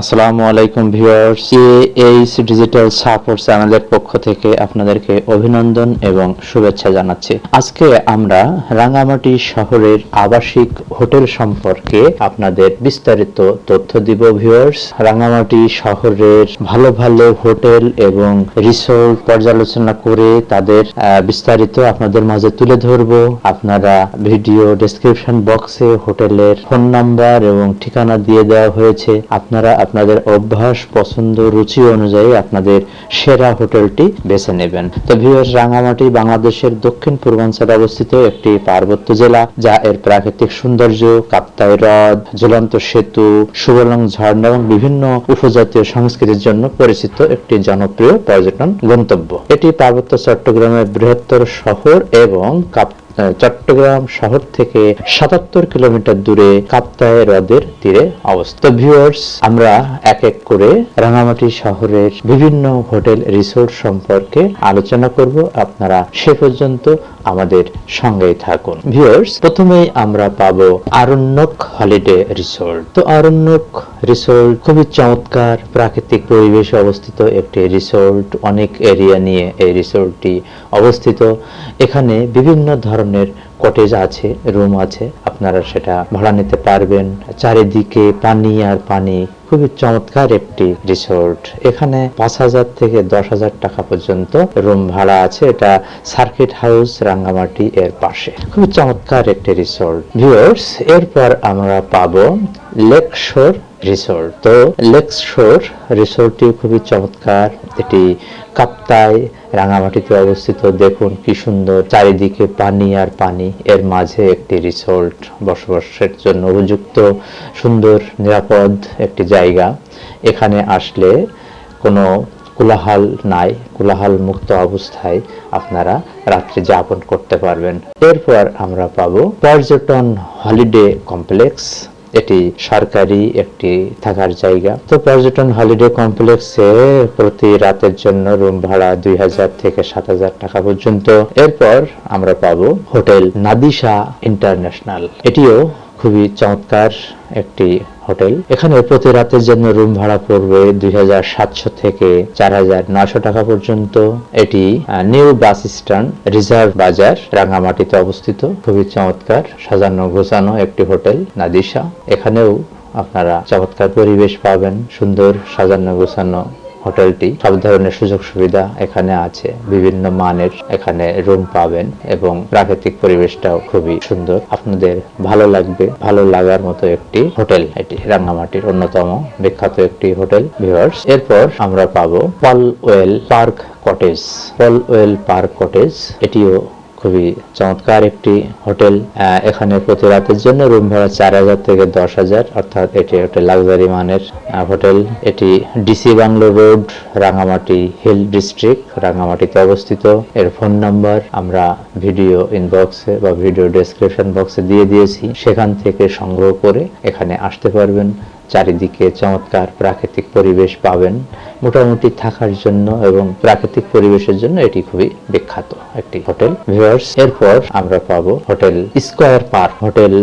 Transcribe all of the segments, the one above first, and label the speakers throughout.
Speaker 1: আসসালামু আলাইকুম viewers H digital support চ্যানেলের পক্ষ থেকে আপনাদেরকে অভিনন্দন এবং শুভেচ্ছা জানাচ্ছি। আজকে আমরা রাঙামাটি শহরের আবাসিক হোটেল সম্পর্কে আপনাদের বিস্তারিত তথ্য দিব ভিউয়ার্স। রাঙামাটি শহরের ভালো ভালো হোটেল এবং রিসোর্ট পর্যালোচনা করে তাদের বিস্তারিত আপনাদের মাঝে তুলে ধরবো। আপনারা ভিডিও ডেসক্রিপশন বক্সে হোটেলের ফোন নাম্বার এবং ঠিকানা দিয়ে দেওয়া হয়েছে। আপনারা আপনাদের অভ্যাস পছন্দ রুচি অনুযায়ী আপনাদের সেরা হোটেলটি বেছে নেবেন। তো ভিউয়ার্স রাঙামাটি বাংলাদেশের দক্ষিণ পূর্বাঞ্চলে অবস্থিত একটি পার্বত্য জেলা যা এর প্রাকৃতিক সৌন্দর্য কাপ্তাই হ্রদ ঝুলন্ত সেতু সুবলং ঝর্ণা এবং বিভিন্ন উপজাতীয় সংস্কৃতির জন্য পরিচিত একটি জনপ্রিয় পর্যটন গন্তব্য। এটি পার্বত্য চট্টগ্রামের বৃহত্তর শহর এবং কাপ আহ, চট্টগ্রাম শহর থেকে সাতাত্তর কিলোমিটার দূরে কাপ্তায় হ্রদের তীরে অবস্থিত। ভিউয়ার্স আমরা এক এক করে রাঙামাটি শহরের বিভিন্ন হোটেল রিসোর্ট সম্পর্কে আলোচনা করব। আপনারা সে পর্যন্ত আমাদের সঙ্গেই থাকুন। ভিউয়ার্স প্রথমেই আমরা পাবো আরণ্যক হলিডে রিসোর্ট তো আরণ্যক রিসোর্ট খুবই চমৎকার, প্রাকৃতিক পরিবেশে অবস্থিত একটি রিসোর্ট অনেক এরিয়া নিয়ে এই রিসোর্টটি অবস্থিত। এখানে বিভিন্ন ধরনের কটেজ আছে রুম আছে। আপনারা সেটা ভাড়া নিতে পারবেন। চারিদিকে পানি আর পানি। খুবই চমৎকার একটি রিসোর্ট এখানে পাঁচ হাজার থেকে দশ হাজার টাকা পর্যন্ত রুম ভাড়া আছে। এটা সার্কিট হাউস রাঙ্গামাটি এর পাশে। খুবই চমৎকার একটি রিসোর্ট ভিউয়ার্স এরপর আমরা পাবো লেক শোর রিসোর্ট তো লেক শোর রিসোর্টটি খুবই চমৎকার। এটি কাপ্তায় রাঙামাটিতে অবস্থিত, দেখুন কি সুন্দর চারিদিকে পানি আর পানি। এর মাঝে একটি রিসোর্ট বসবাসের জন্য উপযুক্ত, সুন্দর, নিরাপদ একটি জায়গা। এখানে আসলে কোনো কোলাহল নাই, কোলাহল মুক্ত অবস্থায় আপনারা রাত্রি যাপন করতে পারবেন। এরপর আমরা পাবো পর্যটন হলিডে কমপ্লেক্স এটি সরকারি একটি থাকার জায়গা। তো পর্যটন হলিডে কমপ্লেক্সে প্রতি রাতের জন্য রুম ভাড়া দুই হাজার থেকে সাত হাজার টাকা পর্যন্ত। এরপর আমরা পাবো হোটেল নাদিশা ইন্টারন্যাশনাল। এটিও খুবই চমৎকার একটি হোটেল। এখানে প্রতি রাতের জন্য রুম ভাড়া পড়বে দুই হাজার সাতশো থেকে চার টাকা পর্যন্ত। এটি নিউ বাস স্ট্যান্ড, রিজার্ভ বাজার, রাঙামাটিতে অবস্থিত। খুবই চমৎকার, সাজানো গোছানো একটি হোটেল, নাদিশা। এখানেও আপনারা চমৎকার পরিবেশ পাবেন, সুন্দর সাজানো গোছানো হোটেলটি সব ধরনের সুযোগ সুবিধা এখানে আছে। বিভিন্ন মানের এখানে রুম পাবেন এবং প্রাকৃতিক পরিবেশটাও খুবই সুন্দর। আপনাদের ভালো লাগবে, ভালো লাগার মতো একটি হোটেল। এটি রাঙ্গামাটির অন্যতম বিখ্যাত একটি হোটেল, ভিউয়ার্স। এরপর আমরা পাবো Polwel park cottage. Polwel park cottage, এটিও খুবই চমৎকার একটি হোটেল এখানে প্রতি রাতের জন্য রুম ভাড়া চার হাজার থেকে দশ হাজার, অর্থাৎ এটি একটা লাক্সারি মানের হোটেল। এটি DC bungalow road Rangamati hill district রাঙামাটিতে অবস্থিত। এর ফোন নাম্বার আমরা ভিডিও ইনবক্সে বা ভিডিও ডেসক্রিপশন বক্সে দিয়ে দিয়েছি। সেখান থেকে সংগ্রহ করে এখানে আসতে পারবেন। চারিদিকে চমৎকার প্রাকৃতিক পরিবেশ পাবেন। মোটামুটি থাকার জন্য এবং প্রাকৃতিক পরিবেশের জন্য এটি খুবই বিখ্যাত একটি হোটেল। ভিউয়ার্স, এরপর আমরা পাবো hotel square park. Hotel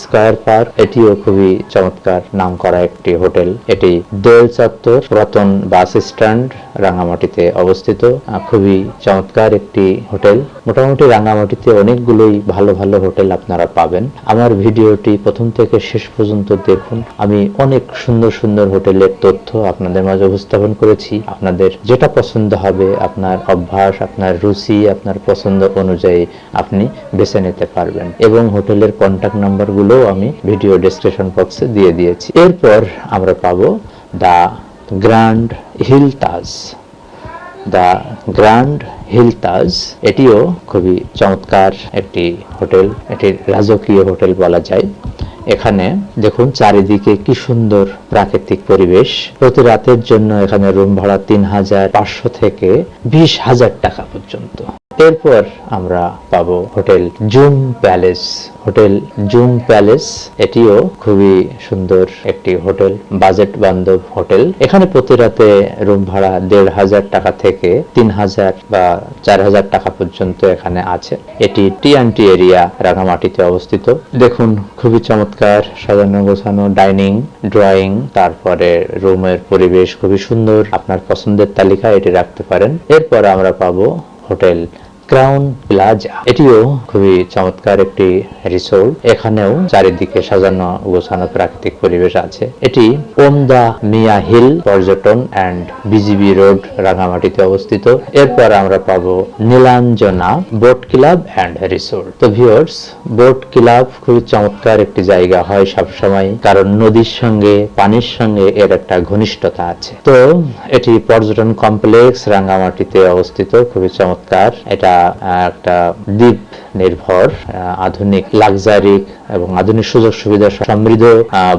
Speaker 1: square park, এটিও খুবই চমৎকার নাম করা একটি হোটেল। এটি দোল চত্বর, রতন বাস স্ট্যান্ড রাঙামাটিতে অবস্থিত। খুবই চমৎকার একটি হোটেল। মোটামুটি রাঙামাটিতে অনেকগুলোই ভালো ভালো হোটেল আপনারা পাবেন। আমার ভিডিওটি প্রথম থেকে শেষ পর্যন্ত দেখুন। আমি অনেক সুন্দর সুন্দর হোটেলের তথ্য আপনাদের মাঝে উপস্থাপন করেছি, আপনাদের যেটা পছন্দ হবে, আপনার অভ্যাস, আপনার রুচি, আপনার পছন্দ অনুযায়ী আপনি বেছে নিতে পারবেন। এবং হোটেলের কন্ট্যাক্ট নাম্বারগুলোও আমি ভিডিও ডেসক্রিপশন বক্সে দিয়ে দিয়েছি। এরপর আমরা পাবো the grand hill Taj the grand hill Taj এটিও খুবই চমৎকার একটি হোটেল এটি রাজকীয় হোটেল বলা যায়। এখানে দেখুন চারিদিকে কি সুন্দর প্রাকৃতিক পরিবেশ। প্রতি রাতের জন্য এখানে রুম ভাড়া তিন হাজার পাঁচশো থেকে বিশ হাজার টাকা পর্যন্ত। এরপর আমরা পাবো hotel Jum palace. Hotel Jum palace, এটিও খুবই সুন্দর একটি হোটেল, বাজেট বান্ধব হোটেল। এখানে প্রতি রাতে রুম ভাড়া দেড় হাজার টাকা থেকে তিন হাজার বা চার হাজার টাকা পর্যন্ত এখানে আছে। এটি টিএনটি এরিয়া রাঙামাটিতে অবস্থিত। দেখুন, খুবই চমৎকার সাজানো গোছানো ডাইনিং, ড্রয়িং, তারপরে রুমের পরিবেশ খুবই সুন্দর। আপনার পছন্দের তালিকা এটি রাখতে পারেন। এরপর আমরা পাবো হোটেল ক্রাউন প্লাজা এটিও খুবই চমৎকার একটি রিসোর্ট এখানেও চারিদিকে সাজানো গোছানো প্রাকৃতিক পরিবেশ আছে। এটি ওমদা মিয়া হিল পর্যটন অ্যান্ড বিজিবি রোড রাঙামাটিতে অবস্থিত। এরপর আমরা পাবো Nilanjana boat club and resort তো ভিউয়ার্স বোট ক্লাব খুবই চমৎকার একটি জায়গা হয় সবসময়। কারণ নদীর সঙ্গে, পানির সঙ্গে এর একটা ঘনিষ্ঠতা আছে। তো এটি পর্যটন কমপ্লেক্স রাঙ্গামাটিতে অবস্থিত। খুবই চমৎকার। এটা একটা দ্বীপ নির্ভর আধুনিক লাক্সারি এবং আধুনিক সুযোগ সুবিধা সমৃদ্ধ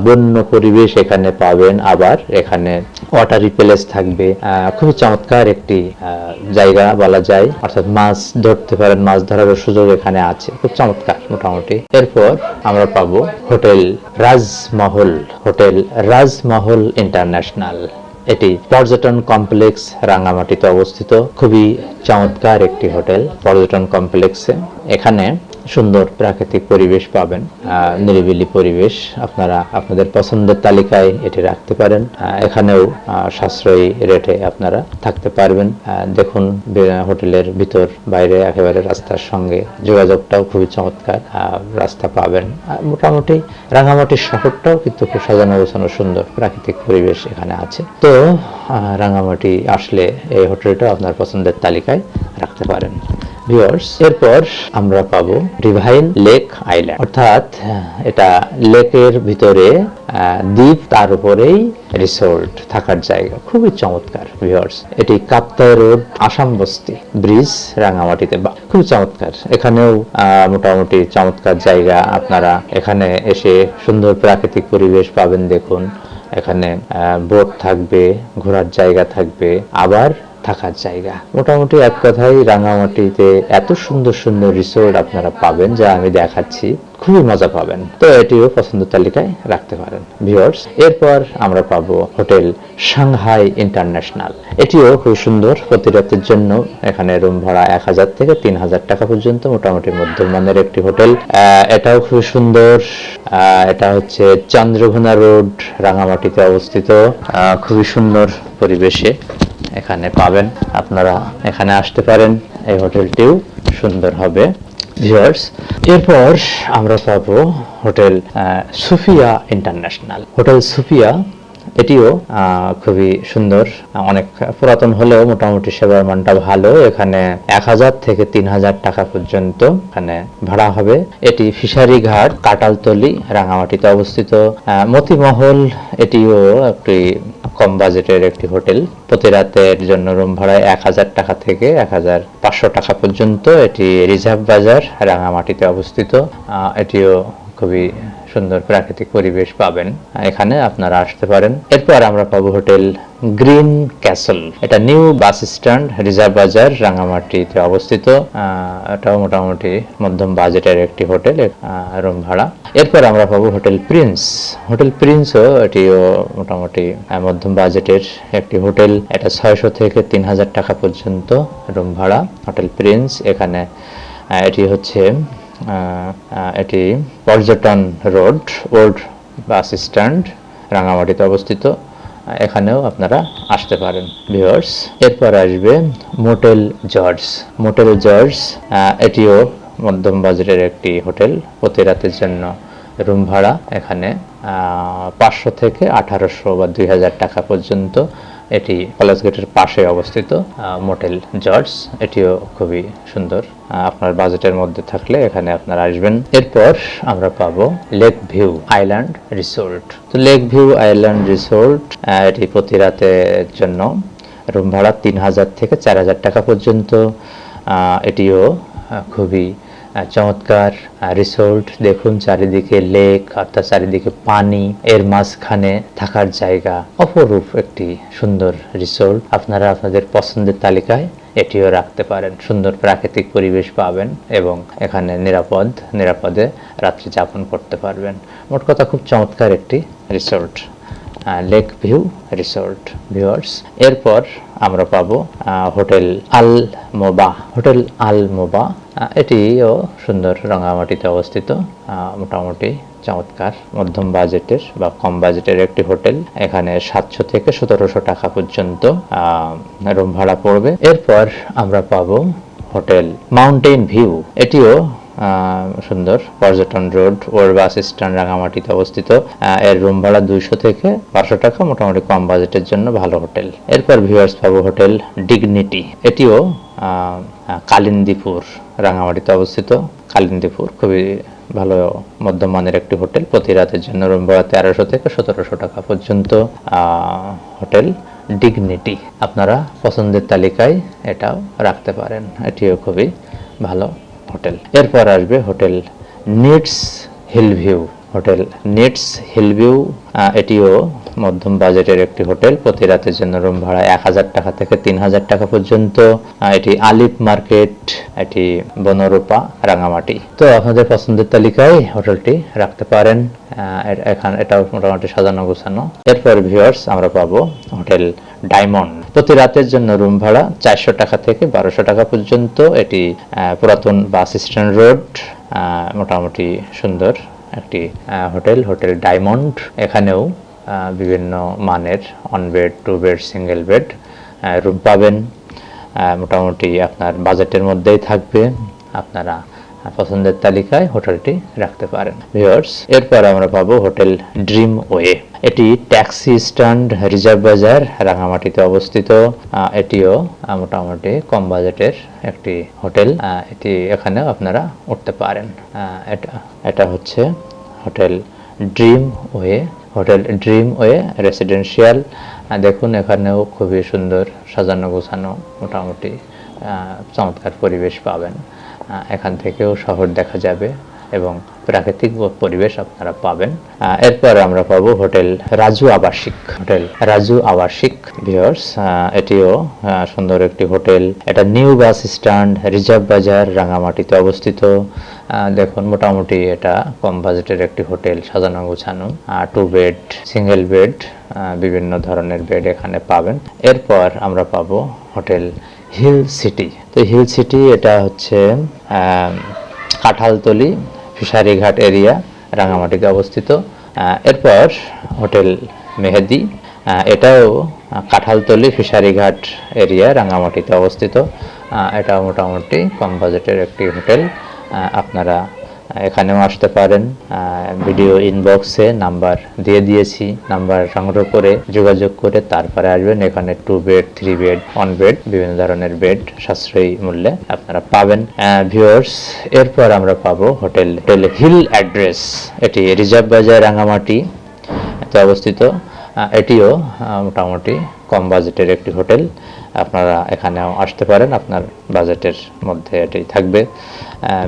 Speaker 1: বন্য পরিবেশ এখানে পাবেন। আবার এখানে ওয়াটারি প্যালেস থাকবে। খুবই চমৎকার একটি জায়গা বলা যায়। অর্থাৎ মাছ ধরতে পারেন, মাছ ধরার সুযোগ এখানে আছে। খুব চমৎকার মোটামুটি। এরপর আমরা পাবো hotel Rajmahal hotel Rajmahal international. এটি পর্যটন কমপ্লেক্স রাঙ্গামাটিতে অবস্থিত। খুবই চমৎকার একটি হোটেল পর্যটন কমপ্লেক্সে। এখানে সুন্দর প্রাকৃতিক পরিবেশ পাবেন। নিরিবিলি পরিবেশ আপনারা আপনাদের পছন্দের তালিকায় এটি রাখতে পারেন। এখানেও সাশ্রয়ী রেটে আপনারা থাকতে পারবেন। দেখুন হোটেলের ভিতর বাইরে একেবারে রাস্তার সঙ্গে যোগাযোগটাও খুবই চমৎকার। রাস্তা পাবেন। মোটামুটি রাঙামাটি শহরটাও কিন্তু খুব সাজানো গোছানো সুন্দর প্রাকৃতিক পরিবেশ এখানে আছে। তো রাঙামাটি আসলে এই হোটেলটা আপনার পছন্দের তালিকায় রাখতে পারেন। ভিউয়ার্স এরপর আমরা পাবো রিভাইন লেক আইল্যান্ড অর্থাৎ, এটা লেকের ভিতরে দ্বীপ তার উপরেই রিসোর্ট থাকার জায়গা। খুবই চমৎকার ভিউয়ার্স এটি কাপ্তাই রোড, আসাম বস্তি, ব্রিজ রাঙামাটিতে বা খুবই চমৎকার। এখানেও মোটামুটি চমৎকার জায়গা আপনারা এখানে এসে সুন্দর প্রাকৃতিক পরিবেশ পাবেন দেখুন। এখানে বোট থাকবে, ঘোরার জায়গা থাকবে। আবার থাকার জায়গা। মোটামুটি এক কথায় রাঙামাটিতে এত সুন্দর সুন্দর রিসোর্ট আপনারা পাবেন যা আমি দেখাচ্ছি, খুবই মজা পাবেন। তো এটিও পছন্দ তালিকায় রাখতে পারেন। ভিউয়ার্স এরপর আমরা পাবো হোটেল সাংহাই ইন্টারন্যাশনাল। এটিও খুব সুন্দর, প্রতি রাতের জন্য এখানে রুম ভাড়া এক হাজার থেকে তিন হাজার টাকা পর্যন্ত, মোটামুটি মধ্যম মানের একটি হোটেল। এটাও খুব সুন্দর। এটা হচ্ছে চন্দ্রঘোনা রোড, রাঙামাটিতে অবস্থিত। খুবই সুন্দর পরিবেশে। এখানে পাবেন। আপনারা এখানে আসতে পারেন। এই হোটেলটিও সুন্দর হবে। ভিউয়ার্স এরপর আমরা পাবো hotel Sufia international. Hotel Sufia এটিও খুবই সুন্দর। অনেক পুরাতন হলেও মোটামুটি সেবার মানটা ভালো। এখানে এক হাজার থেকে তিন হাজার টাকা পর্যন্ত এখানে ভাড়া হবে। এটি ফিশারি ঘাট কাটালতলি রাঙামাটিতে অবস্থিত। মতিমহল, এটিও একটি কম বাজেটের একটি হোটেল। প্রতি রাতের জন্য রুম ভাড়ায় এক হাজার টাকা থেকে এক হাজার পাঁচশো টাকা পর্যন্ত। এটি রিজার্ভ বাজার, রাঙামাটিতে অবস্থিত। এটিও খুবই সুন্দর প্রাকৃতিক পরিবেশ পাবেন। এখানে আপনারা আসতে পারেন। এরপর আমরা পাবো হোটেল গ্রিন ক্যাসল। এটা new bus stand, reserve Bazar, রাঙামাটিতে অবস্থিত। এটাও মোটামুটি মধ্যম বাজেটের একটি হোটেল রুম ভাড়া। এরপর আমরা পাবো হোটেল প্রিন্স। হোটেল প্রিন্সও এটিও মোটামুটি মধ্যম বাজেটের একটি হোটেল। এটা ছয়শো থেকে তিন হাজার টাকা পর্যন্ত রুম ভাড়া। হোটেল প্রিন্স এখানে এটি হচ্ছে এটি পর্যটন রোড, ওল্ড বাস স্ট্যান্ড, রাঙামাটিতে অবস্থিত। এখানেও আপনারা আসতে পারেন ভিওর্স এরপর আসবে মোটেল জর্জ। মোটেল জর্জ এটিও মধ্যম বাজারের একটি হোটেল, প্রতি রাতের জন্য রুম ভাড়া এখানে পাঁচশো থেকে আঠারোশো বা দুই হাজার টাকা পর্যন্ত। এটি কলেজ গেটের পাশে অবস্থিত মোটেল জর্জ। এটিও খুবই সুন্দর। আপনার বাজেটের মধ্যে থাকলে এখানে আপনারা আসবেন। এরপর আমরা পাবো লেক ভিউ আইল্যান্ড রিসোর্ট তো লেক ভিউ আইল্যান্ড রিসোর্ট এটি প্রতি রাতের জন্য রুম ভাড়া তিন হাজার থেকে চার হাজার টাকা পর্যন্ত। এটিও খুবই চমৎকার রিসোর্ট দেখুন চারিদিকে লেক অর্থাৎ চারিদিকে পানি, এর মাঝখানে থাকার জায়গা। অপরূপ একটি সুন্দর রিসোর্ট আপনারা আপনাদের পছন্দের তালিকায় এটিও রাখতে পারেন। সুন্দর প্রাকৃতিক পরিবেশ পাবেন এবং এখানে নিরাপদ, নিরাপদে রাত্রি যাপন করতে পারবেন। মোট কথা খুব চমৎকার একটি resort lake view resort viewers এরপর আমরা পাবো হোটেল আল মোবা হোটেল আল মোবা এটিও সুন্দর রঙামাটিতে অবস্থিত মোটামুটি চমৎকার। মধ্যম বাজেটের বা কম বাজেটের একটি হোটেল। এখানে সাতশো থেকে সতেরোশো টাকা পর্যন্ত রুম ভাড়া পড়বে। এরপর আমরা পাবো, হোটেল মাউন্টেন ভিউ এটিও সুন্দর। পর্যটন রোড, ওর বাস স্ট্যান্ড রাঙামাটিতে অবস্থিত। এর রুম ভাড়া দুইশো থেকে পাঁচশো টাকা, মোটামুটি কম বাজেটের জন্য ভালো হোটেল। এরপর ভিউয়ার্স পাবো হোটেল ডিগনিটি। এটিও কালিন্দিপুর রাঙামাটিতে অবস্থিত। কালিন্দিপুর খুবই ভালো মধ্যম মানের একটি হোটেল। প্রতি রাতের জন্য রুম ভাড়া তেরোশো থেকে সতেরোশো টাকা পর্যন্ত হোটেল ডিগনিটি। আপনারা পছন্দের তালিকায় এটাও রাখতে পারেন। এটিও খুবই ভালো। হোটেল। এরপর আসবে হোটেল নিটস হিল ভিউ। হোটেল নিটস হিল ভিউ এটিও মধ্যম বাজেটের একটি হোটেল। প্রতি রাতের জন্য রুম ভাড়া এক হাজার টাকা থেকে তিন হাজার টাকা পর্যন্ত। এটি আলিপ মার্কেট, এটি বনরূপা, রাঙামাটি। তো আপনাদের পছন্দের তালিকায় হোটেলটি রাখতে পারেন। এখান এটাও মোটামুটি সাজানো গোছানো। এরপর ভিউয়ার্স, আমরা পাবো হোটেল ডায়মন্ড। প্রতি রাতের জন্য রুম ভাড়া চারশো টাকা থেকে বারোশো টাকা পর্যন্ত। এটি পুরাতন বাস স্ট্যান্ড রোড মোটামুটি সুন্দর। একটি হোটেল হোটেল ডায়মন্ড। এখানেও বিভিন্ন মানের one bed two bed single bed room পাবেন মোটামুটি আপনার বাজেটের মধ্যেই থাকবে। আপনারা পছন্দের তালিকায় হোটেলটি রাখতে পারেন। ভিউয়ার্স এরপর আমরা পাবো হোটেল ড্রিম ওয়ে এটি ট্যাক্সি স্ট্যান্ড, রিজার্ভ বাজার, রাঙামাটিতে অবস্থিত। এটিও মোটামুটি কম বাজেটের একটি হোটেল। এটি এখানেও আপনারা উঠতে পারেন। এটা এটা হচ্ছে hotel dream way hotel dream way residential দেখুন, এখানেও খুবই সুন্দর সাজানো গোছানো মোটামুটি চমৎকার পরিবেশ পাবেন। এখান থেকেও শহর দেখা যাবে এবং প্রাকৃতিক পরিবেশ আপনারা পাবেন। এরপর আমরা পাবো হোটেল রাজু আবাসিক। হোটেল রাজু আবাসিক ভিওর্স এটিও সুন্দর একটি হোটেল। এটা নিউ বাস স্ট্যান্ড, রিজার্ভ বাজার, রাঙামাটিতে অবস্থিত। দেখুন, মোটামুটি এটা কম বাজেটের একটি হোটেল, সাজানো গোছানো। টু বেড সিঙ্গেল বেড বিভিন্ন ধরনের বেড এখানে পাবেন। এরপর আমরা পাবো হোটেল হিল সিটি তো হিল সিটি এটা হচ্ছে কাঁঠালতলি ফিশারিঘাট এরিয়া, রাঙামাটিতে অবস্থিত। এরপর হোটেল মেহেদি। এটাও কাঁঠালতলি ফিশারিঘাট এরিয়া, রাঙামাটিতে অবস্থিত। এটা মোটামুটি কম বাজেটের একটি হোটেল। আপনারা এখানেও আসতে পারেন। ভিডিও ইনবক্সে নাম্বার দিয়ে দিয়েছি। নাম্বার সংগ্রহ করে যোগাযোগ করে তারপরে আসবেন। এখানে two bed three bed one bed বিভিন্ন ধরনের বেড সাশ্রয়ী মূল্যে আপনারা পাবেন। ভিউয়ার্স এরপর আমরা পাবো হোটেল হোটেল হিল অ্যাড্রেস। এটি রিজার্ভ বাজার রাঙামাটি অবস্থিত। এটিও মোটামুটি কম বাজেটের একটি হোটেল। আপনারা এখানেও আসতে পারেন, আপনার বাজেটের মধ্যে এটি থাকবে।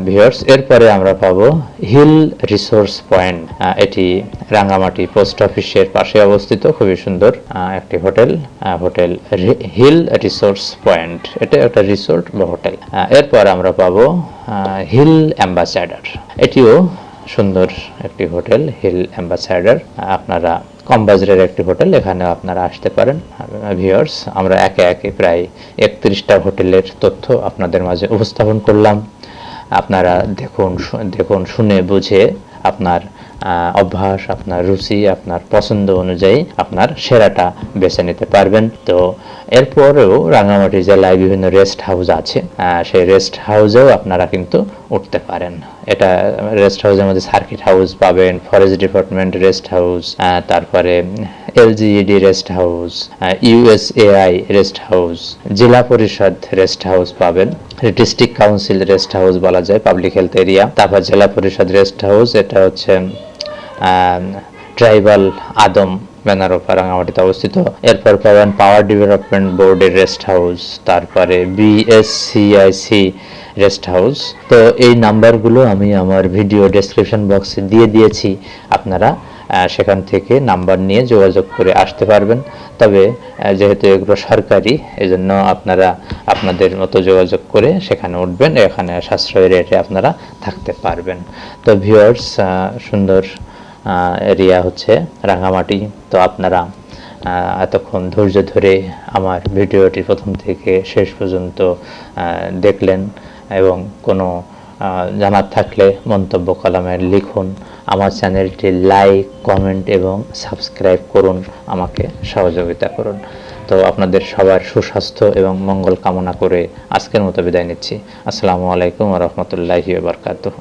Speaker 1: ভিউয়ার্স এরপরে আমরা পাবো হিল রিসোর্স পয়েন্ট এটি রাঙ্গামাটি পোস্ট অফিসের পাশে অবস্থিত, খুবই সুন্দর একটি hotel hotel hill resource point এটা একটা রিসোর্ট বা হোটেল। এরপর আমরা পাবো হিল অ্যাম্বাসাডার এটিও সুন্দর একটি হোটেল হিল অ্যাম্বাসাডার আপনারা কম বাজারের একটি হোটেল এখানেও আপনারা আসতে পারেন ভিওর্স আমরা একে একে প্রায় একত্রিশটা হোটেলের তথ্য আপনাদের মাঝে উপস্থাপন করলাম। আপনারা দেখুন দেখুন, শুনে বুঝে আপনার অভ্যাস, আপনার রুচি, আপনার পছন্দ অনুযায়ী আপনার সেরাটা বেছে নিতে পারবেন। তো এরপরেও রাঙামাটি জেলায় বিভিন্ন রেস্ট হাউস আছে। সেই রেস্ট হাউসেও আপনারা কিন্তু উঠতে পারেন। এটা রেস্ট হাউসের মধ্যে সার্কিট হাউস পাবেন ফরেস্ট ডিপার্টমেন্ট রেস্ট হাউস তারপরে LGED rest house USAI rest house Zila Parishad rest house পাবেন। ডিস্ট্রিক্ট কাউন্সিল রেস্ট হাউস বলা যায় পাবলিক হেলথ এরিয়া তারপর জেলা পরিষদ রেস্ট হাউস এটা হচ্ছে ট্রাইবাল আদম বেনারোপা রাঙামাটিতে অবস্থিত। এরপর পাবেন পাওয়ার ডেভেলপমেন্ট বোর্ডের রেস্ট হাউস, তারপরে বিএসসিআইসি রেস্ট হাউস। তো এই নাম্বারগুলো আমি আমার ভিডিও ডেসক্রিপশন বক্সে দিয়ে দিয়েছি। আপনারা সেখান থেকে নাম্বার নিয়ে যোগাযোগ করে আসতে পারবেন। তবে যেহেতু এগুলো সরকারি, এজন্য আপনারা আপনাদের মতো যোগাযোগ করে সেখানে উঠবেন। এখানে সাশ্রয়ী রেটে আপনারা থাকতে পারবেন। তো ভিউয়ার্স সুন্দর এরিয়া হচ্ছে রাঙামাটি। তো আপনারা এতক্ষণ ধৈর্য ধরে আমার ভিডিওটি প্রথম থেকে শেষ পর্যন্ত দেখলেন এবং কোনো জানার থাকলে মন্তব্য কলামে লিখুন। আমার চ্যানেলটি লাইক, কমেন্ট এবং সাবস্ক্রাইব করুন, আমাকে সহযোগিতা করুন। তো আপনাদের সবার সুস্বাস্থ্য এবং মঙ্গল কামনা করে আজকের মতো বিদায় নিচ্ছি। আসসালামু আলাইকুম রহমতুল্লাহি বারকাতুহ।